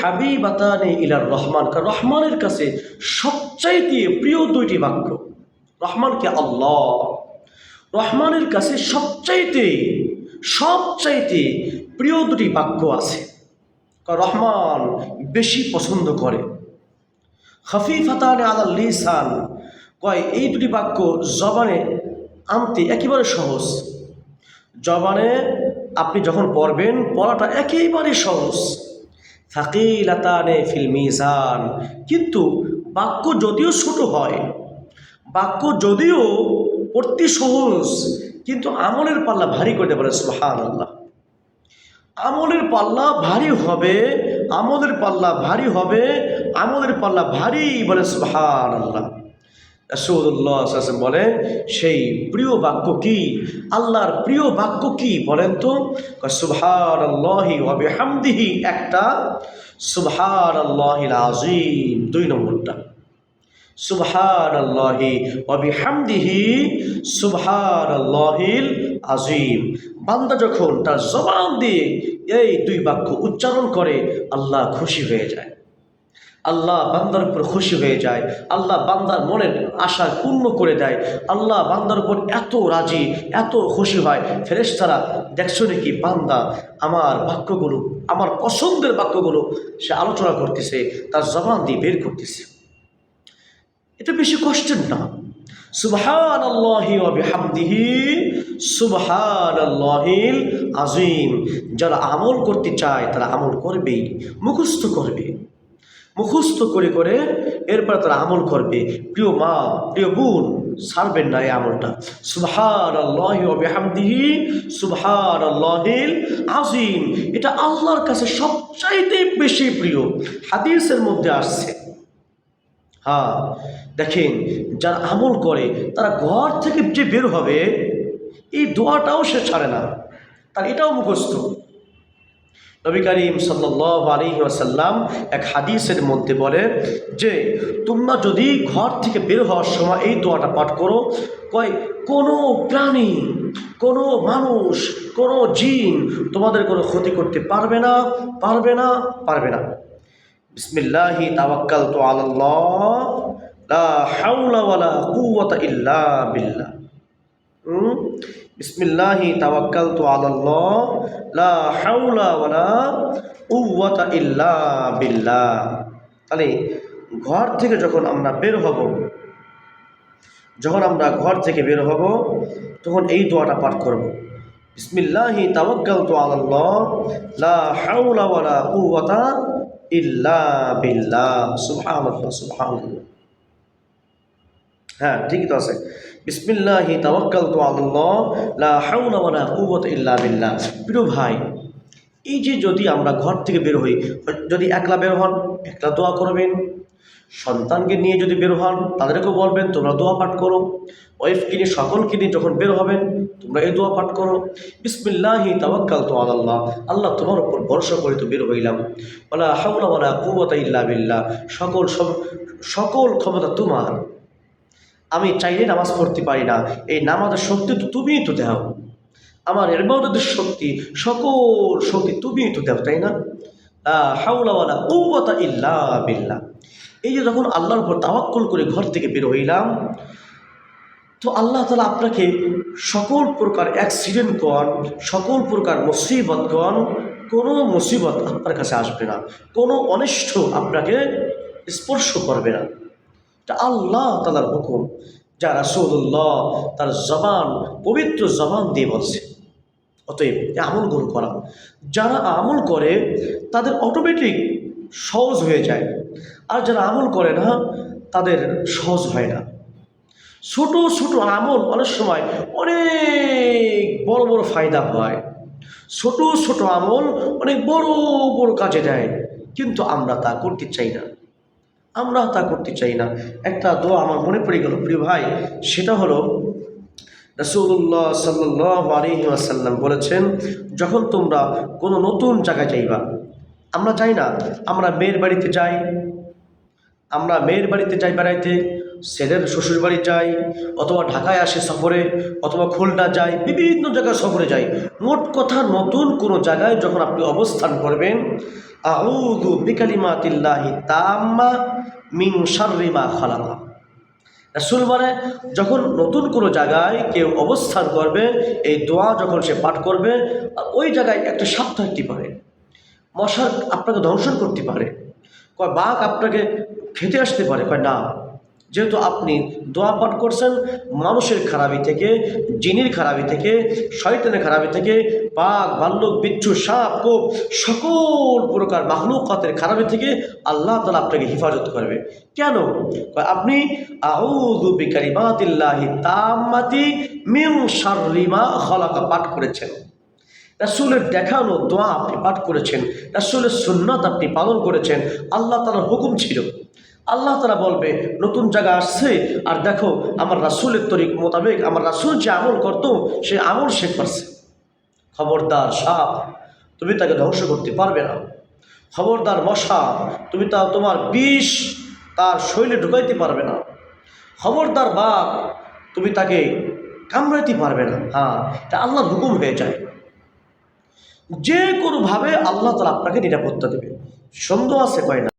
হাবিবাতানে ইলার রহমান রহমানের কাছে সবচাইতে প্রিয় দুইটি বাক্য। রহমানকে আল্লাহ, রহমানের কাছে সবচাইতে সবচাইতে প্রিয় দুটি বাক্য আছে। রহমান বেশি পছন্দ করে। খফিফাতানে আলাল লিসান, কয়, এই দুটি বাক্য জবানে আনতে একেবারে সহজ। জবানে আপনি যখন পড়বেন, পড়াটা একেবারে সহজ। ফাকিলাতানে ফিল মিজান। কিন্তু বাক্য যদিও ছোট হয়, বাক্য যদিও অতি সহজ, কিন্তু আমলের পাল্লা ভারী করতে পারে সুহান আল্লাহ আমলের পাল্লা ভারী হবে, আমলের পাল্লা ভারী হবে, আমলের পাল্লা ভারী বলে সুহান আল্লাহ রসুল্লাহ বলে সেই প্রিয় বাক্য কি? আল্লাহর প্রিয় বাক্য কি? বলেন তো সুবহান আল্লাহি হামদিহি একটা সুবহান আল্লাহিল আজিম দুই নম্বরটা। সুবহান আল্লাহি হামদিহি সুবহান আল্লাহিল আজিম বান্দা যখন তার জবান দিয়ে এই দুই বাক্য উচ্চারণ করে, আল্লাহ খুশি হয়ে যায়। আল্লাহ বান্দার উপর খুশি হয়ে যায়, আল্লাহ বান্দার মনের আশা পূর্ণ করে দেয়, আল্লাহ বান্দার উপর এত রাজি, এত খুশি হয়। ফেরেশতারা, দেখছ নাকি বান্দা, আমার বাক্যগুলো, আমার পছন্দের বাক্যগুলো সে আলোচনা করতেছে, তার জবান দিয়ে বের করতেছে। এটা বেশি কষ্টের না। সুবহান আজিম যারা আমল করতে চায়, তারা আমল করবেই, মুখস্থ করবে। মুখস্থ করে করে এরপরে তারা আমল করবে। প্রিয় মা, প্রিয় বোন, সারবেন না এই আমলটা। সুবহান আল্লাহ বেহামদিহি সুবহান আল্লাহিল আজিম এটা আল্লাহর কাছে সবচাইতে বেশি প্রিয়। হাদিসের মধ্যে আসছে। হ্যাঁ দেখেন, যারা আমল করে, তারা ঘর থেকে যে বের হবে, এই দোয়াটাও সে ছাড়ে না। তার এটাও মুখস্থ। নবী করিম সাল্লাহ আলী আসাল্লাম এক হাদিসের মধ্যে বলে যে, তোমরা যদি ঘর থেকে বের হওয়ার সময় এই দোয়াটা পাঠ করো, কয়, কোনো প্রাণী, কোনো মানুষ, কোনো জিন তোমাদের কোনো ক্ষতি করতে পারবে না পারবে না পারবে না। বিসমিল্লাহি তাওয়াক্কাল তো আল্লাহ ইল্লা বিসমিল্লাহি তাওয়াক্কাল তো আল্লাহ লা হাওলা ওয়ালা কুওয়াতা ইল্লা বিল্লাহ। তাহলে ঘর থেকে যখন আমরা বের হব, যখন আমরা ঘর থেকে বের হব, তখন এই দোয়াটা পাঠ করব। বিসমিল্লাহি তাওয়াক্কাল তো আল্লাহ লা হাওলা ওয়ালা কুওয়াতা ইল্লা বিল্লাহ। সুবহানাল্লাহ সুবহানাল্লাহ। হ্যাঁ ঠিকই তো আছে। বিসমিল্লাহি তাওয়াক্কাল তো আল্লাহ লা হাওলা ওয়ালা কুওয়াতা ইল্লা বিল্লাহ। প্রিয় ভাই, এই যে যদি আমরা ঘর থেকে বের হই, যদি একলা বের হন, একলা দোয়া করবেন। সন্তানকে নিয়ে যদি বের হন, তাদেরকেও বলবেন, তোমরা দোয়া পাঠ করো। ওয়াইফকে নিয়ে সকলকে নিয়ে যখন বের হবেন, তোমরা এই দোয়া পাঠ করো। বিসমিল্লাহি তাওয়াক্কাল তো আল্লাহ আল্লাহ তোমার উপর ভরসা করে তো বের হইলাম। ওলা হাওলা ওয়ালা কুওয়াতা ইল্লা বিল্লাহ। সকল সকল ক্ষমতা তোমার। আমি চাইলে নামাজ পড়তে পারি না। এই নামাজের শক্তি তো তুমিই তো দাও। আমার এরবাদতের শক্তি, সকল শক্তি তুমিই তো দাও, তাই না? হাউলাওয়ালা কৌবতা ইল্লা এই যে যখন আল্লাহর উপর তাওয়াক্কুল করে ঘর থেকে বের হইলাম, তো আল্লাহ তালা আপনাকে সকল প্রকার অ্যাক্সিডেন্ট কন সকল প্রকার মুসিবত কন কোনো মুসিবত আপনার কাছে আসবে না। কোনো অনিষ্ট আপনাকে স্পর্শ করবে না। এটা আল্লাহ তালার হুকুম। যা রাসুল্লাহ তার জবান, পবিত্র জবান দিয়ে বলছে। অতএব এই আমলগুলো করা। যারা আমল করে, তাদের অটোমেটিক সহজ হয়ে যায়। আর যারা আমল করে না, তাদের সহজ হয় না। ছোট ছোট আমল অনেক সময় অনেক বড় বড় ফায়দা হয়। ছোট ছোট আমল অনেক বড় বড় কাজে দেয়। কিন্তু আমরা তা করতে চাই না। আমরা তা করতে চাই না। একটা দোয়া আমার মনে পড়ে গেল, প্রিয় ভাই, সেটা হলো রসুল্লাহ সাল্লাহ আলহি আসাল্লাম বলেছেন, যখন তোমরা কোনো নতুন জায়গায় যাইবা, আমরা চাই না, আমরা মেয়ের বাড়িতে যাই, আমরা মেয়ের বাড়িতে যাই বেড়াইতে ছেলের শ্বশুরবাড়ি যায় অথবা ঢাকায় আসে সফরে, অথবা খুলনা যায় বিভিন্ন জায়গায় সফরে যায় মোট কথা নতুন কোনো জায়গায় যখন আপনি অবস্থান করবেন আউদু বিকালিমাতিল্লাহি তাম্মা মিন শাররিমা খালাকা। রাসূল মানে যখন নতুন কোনো জায়গায় কেউ অবস্থান করবে, এই দোয়া যখন সে পাঠ করবে, ওই জায়গায় একটা সাপ থাকতে পারে মশা আপনাকে দংশন করতে পারে। কয় বাঘ আপনাকে খেতে আসতে পারে। কয় না যেহেতু আপনি দোয়া পাঠ করছেন, মানুষের খারাপি থেকে, জিনির খারাপি থেকে, শয়তানের খারাপি থেকে বাঘ ভাল্লুক বিচ্ছু, সাপ, কোপ, সকল প্রকার মাহলুকাতের খারাপি থেকে আল্লাহ তালা আপনাকে হেফাজত করবে। কেন? আপনি পাঠ করেছেন। রাসূলের দেখানো দোয়া আপনি পাঠ করেছেন, রাসূলের সুন্নাত আপনি পালন করেছেন, আল্লাহ তালার হুকুম ছিল। আল্লাহ তালা বলবে, নতুন জায়গা আসছে, আর দেখো, আমার রাসূলের তরিক মোতাবেক, আমার রাসূল যে আমল করত, সে আমল সে করছে। খবরদার সাপ, তুমি তাকে ধ্বংস করতে পারবে না। খবরদার মশা, তুমি তা তোমার বিষ তার শৈলে ঢুকাইতে পারবে না। খবরদার বাঘ, তুমি তাকে কামড়াইতে পারবে না। হ্যাঁ এটা আল্লাহর হুকুম হয়ে যায়। যে কোনোভাবে আল্লাহ তালা আপনাকে নিরাপত্তা দেবে। সন্দেহ আছে কয় না?